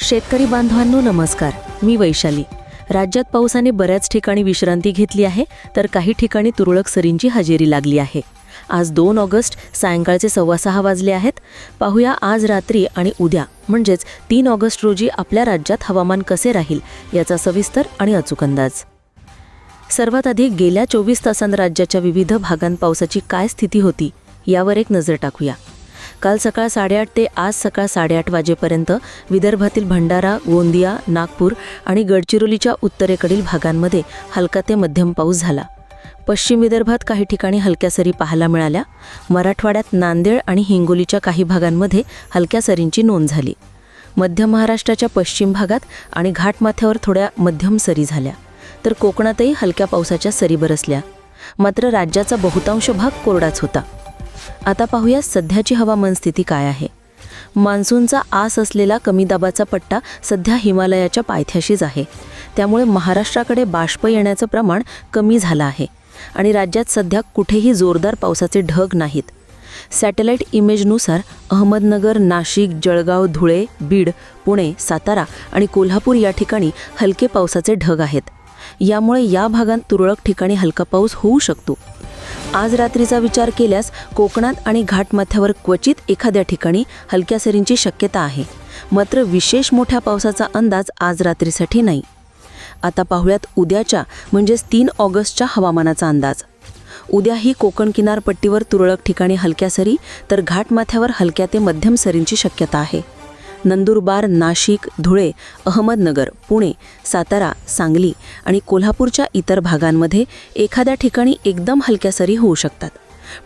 शेतकरी बांधवांनो नमस्कार. मी वैशाली. राज्यात पावसाने बऱ्याच ठिकाणी विश्रांती घेतली आहे तर काही ठिकाणी तुरळक सरींची हजेरी लागली आहे. आज दोन ऑगस्ट सायंकाळचे सव्वा सहा वाजले आहेत. पाहूया आज रात्री आणि उद्या म्हणजेच तीन ऑगस्ट रोजी आपल्या राज्यात हवामान कसे राहील याचा सविस्तर आणि अचूक अंदाज. सर्वात आधी गेल्या चोवीस तासांत राज्याच्या विविध भागांत पावसाची काय स्थिती होती यावर एक नजर टाकूया. काल सकाळ साडेआठ ते आज सकाळ साडेआठ वाजेपर्यंत विदर्भातील भंडारा गोंदिया नागपूर आणि गडचिरोलीच्या उत्तरेकडील भागांमध्ये हलका ते मध्यम पाऊस झाला. पश्चिम विदर्भात काही ठिकाणी हलक्या सरी पाहायला मिळाल्या. मराठवाड्यात नांदेड आणि हिंगोलीच्या काही भागांमध्ये हलक्या सरींची नोंद झाली. मध्य महाराष्ट्राच्या पश्चिम भागात आणि घाटमाथ्यावर थोड्या मध्यम सरी झाल्या. तर कोकणातही हलक्या पावसाच्या सरी बरसल्या. मात्र राज्याचा बहुतांश भाग कोरडाच होता. आता पाहूया सध्याची हवामान स्थिती काय आहे. मान्सूनचा आस असलेला कमी दाबाचा पट्टा सध्या हिमालयाच्या पायथ्याशीच आहे. त्यामुळे महाराष्ट्राकडे बाष्प येण्याचं प्रमाण कमी झालं आहे आणि राज्यात सध्या कुठेही जोरदार पावसाचे ढग नाहीत. सॅटेलाईट इमेजनुसार अहमदनगर नाशिक जळगाव धुळे बीड पुणे सातारा आणि कोल्हापूर या ठिकाणी हलके पावसाचे ढग आहेत. यामुळे या भागात तुरळक ठिकाणी हलका पाऊस होऊ शकतो. आज रात्रीचा विचार केल्यास कोकणात आणि घाटमाथ्यावर क्वचित एखाद्या ठिकाणी हलक्या सरींची शक्यता आहे. मात्र विशेष मोठ्या पावसाचा अंदाज आज रात्रीसाठी नाही. आता पाहुयात उद्याच्या म्हणजेच तीन ऑगस्टच्या हवामानाचा अंदाज. उद्याही कोकण किनारपट्टीवर तुरळक ठिकाणी हलक्या सरी तर घाटमाथ्यावर हलक्या ते मध्यम सरींची शक्यता आहे. नंदुरबार नाशिक धुळे अहमदनगर पुणे सातारा सांगली आणि कोल्हापूरच्या इतर भागांमध्ये एखाद्या ठिकाणी एकदम हलक्या सरी होऊ शकतात.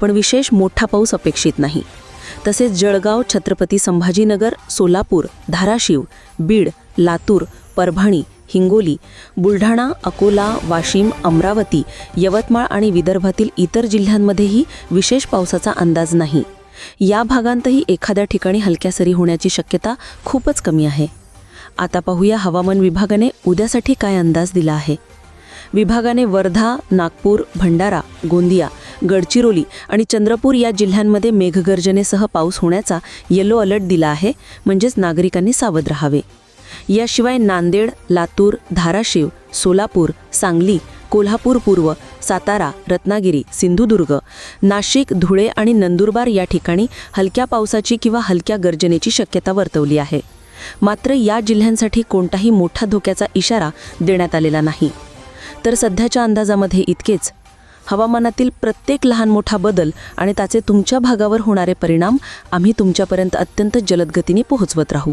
पण विशेष मोठा पाऊस अपेक्षित नाही. तसेच जळगाव छत्रपती संभाजीनगर सोलापूर धाराशिव बीड लातूर परभणी हिंगोली बुलढाणा अकोला वाशिम अमरावती यवतमाळ आणि विदर्भातील इतर जिल्ह्यांमध्येही विशेष पावसाचा अंदाज नाही. या भागांतही एखाद्या ठिकाणी हलक्या सरी होण्याची शक्यता खूपच कमी आहे. आता पाहूया हवामान विभागाने उद्यासाठी काय अंदाज दिला आहे. विभागाने वर्धा नागपूर भंडारा गोंदिया गडचिरोली आणि चंद्रपूर या जिल्ह्यांमध्ये मेघगर्जनेसह पाऊस होण्याचा येलो अलर्ट दिला आहे म्हणजेच नागरिकांनी सावध राहावे. याशिवाय नांदेड लातूर धाराशिव सोलापूर सांगली कोल्हापूर पूर्व सातारा रत्नागिरी सिंधुदुर्ग नाशिक धुळे आणि नंदुरबार या ठिकाणी हलक्या पावसाची किंवा हलक्या गर्जनेची शक्यता वर्तवली आहे. मात्र या जिल्ह्यांसाठी कोणताही मोठा धोक्याचा इशारा देण्यात आलेला नाही. तर सध्याच्या अंदाजामध्ये इतकेच. हवामानातील प्रत्येक लहान मोठा बदल आणि त्याचे तुमच्या भागावर होणारे परिणाम आम्ही तुमच्यापर्यंत अत्यंत जलदगतीने पोहोचवत राहू.